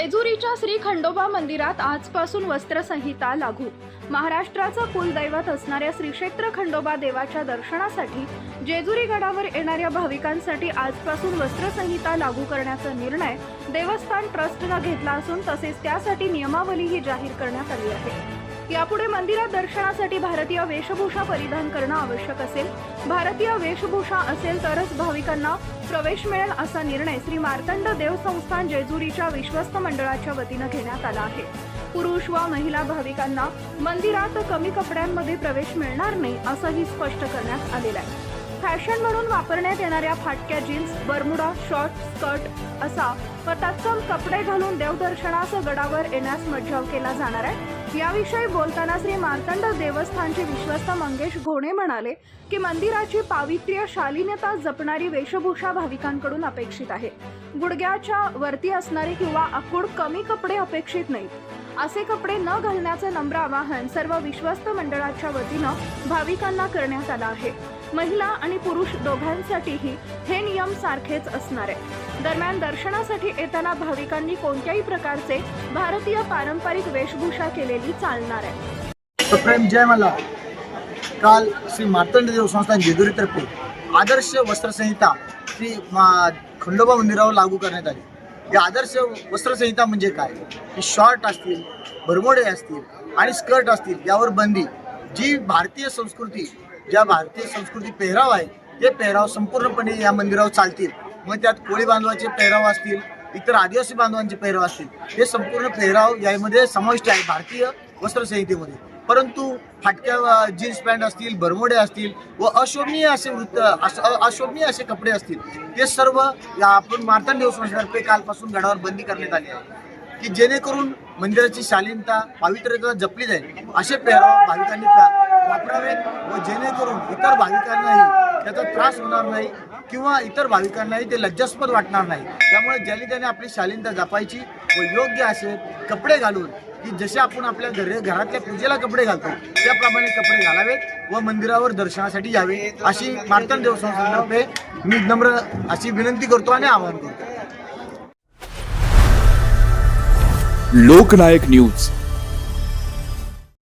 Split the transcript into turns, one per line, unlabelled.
जेजुरीच्या श्री खंडोबा मंदिरात आजपासून वस्त्रसंहिता लागू. महाराष्ट्राचं कुलदैवत असणाऱ्या श्री क्षेत्र खंडोबा देवाच्या दर्शनासाठी जेजुरी गडावर येणाऱ्या भाविकांसाठी आजपासून वस्त्रसंहिता लागू करण्याचा निर्णय देवस्थान ट्रस्टनं घेतला असून तसेच त्यासाठी नियमावलीही जाहीर करण्यात आली आहे. यापुढे मंदिरात दर्शनासाठी भारतीय वेशभूषा परिधान करणं आवश्यक असेल. भारतीय वेशभूषा असेल तरच भाविकांना प्रवेश मिळेल असा निर्णय श्री मार्तंड देव संस्थान जेजुरीच्या विश्वस्त मंडळाच्या वतीनं घेण्यात आला आहे. पुरुष व महिला भाविकांना मंदिरात कमी कपड्यांमध्ये प्रवेश मिळणार नाही असंही स्पष्ट करण्यात आलेलं आहे. फॅशन म्हणून वापरण्यात येणाऱ्या फाटक्या जीन्स बरमुडा शॉर्ट स्कर्ट असा व तत्सम कपडे घालून देवदर्शनास गडावर येण्यास मज्जाव केला जाणार आहे. याविषयी बोलताना श्री मार्तंड देवस्थानचे विश्वस्त मंगेश घोणे म्हणाले की मंदिराची पावित्र्य शालीनता जपणारी वेशभूषा भाविकांकडून अपेक्षित आहे. गुडघ्याच्या वरती असणारे किंवा आकूड कमी कपडे अपेक्षित नाहीत. असे कपडे न घालण्याचं नम्र आवाहन सर्व विश्वस्त मंडळाच्या वतीनं भाविकांना करण्यात आलं आहे. महिला आणि पुरुष दोघांसाठीही हे नियम सारखेच असणार आहे. दरम्यान दर्शनासाठी येताना भाविकांनी कोणत्याही प्रकारचे भारतीय पारंपरिक वेशभूषा केलेली चालणार आहे.
प्रेम जय मला. काल श्री मार्तंड संस्थान जेजुरीतर्फे आदर्श वस्त्रसंहिता श्री खंडोबा मंदिरावर लागू करण्यात आली. या आदर्श वस्त्रसंहिता म्हणजे काय? की शॉर्ट असतील भरमोडे असतील आणि स्कर्ट असतील यावर बंदी. जी भारतीय संस्कृती ज्या भारतीय संस्कृती पेहराव आहे ते पेहराव संपूर्णपणे या मंदिरावर चालतील. मग त्यात कोळी बांधवाचे पेहराव असतील इतर आदिवासी बांधवांचे पेहराव असतील हे संपूर्ण पेहराव यामध्ये समाविष्ट आहे भारतीय वस्त्रसंहितेमध्ये. परंतु फाटक्या जीन्स पॅन्ट असतील बरमोडे असतील व अशोभनीय असे वृत्त अशोभनीय असे कपडे असतील ते सर्व आपण मार्तंड देव कालपासून गडावर बंदी करण्यात आली आहे. की जेणेकरून मंदिराची शालीनता पावित्र्यता जपली जाईल असे पेहराव भाविकांनी पा- वापरावेत व जेणेकरून इतर भाविकांनाही त्याचा त्रास होणार नाही किंवा इतर भाविकांनाही ते लज्जास्पद वाटणार नाही. त्यामुळे ज्याने त्याने आपली शालीनता जपायची व योग्य असे कपडे घालून की जसे आपण आपल्या घर घरातल्या पूजेला कपडे घालतो त्याप्रमाणे कपडे घालावेत व मंदिरावर दर्शनासाठी यावे अशी मार्तन देव संस्थेतर्फे मी नम्र अशी विनंती करतो आणि आवाहन करतो.
लोकनायक न्यूज.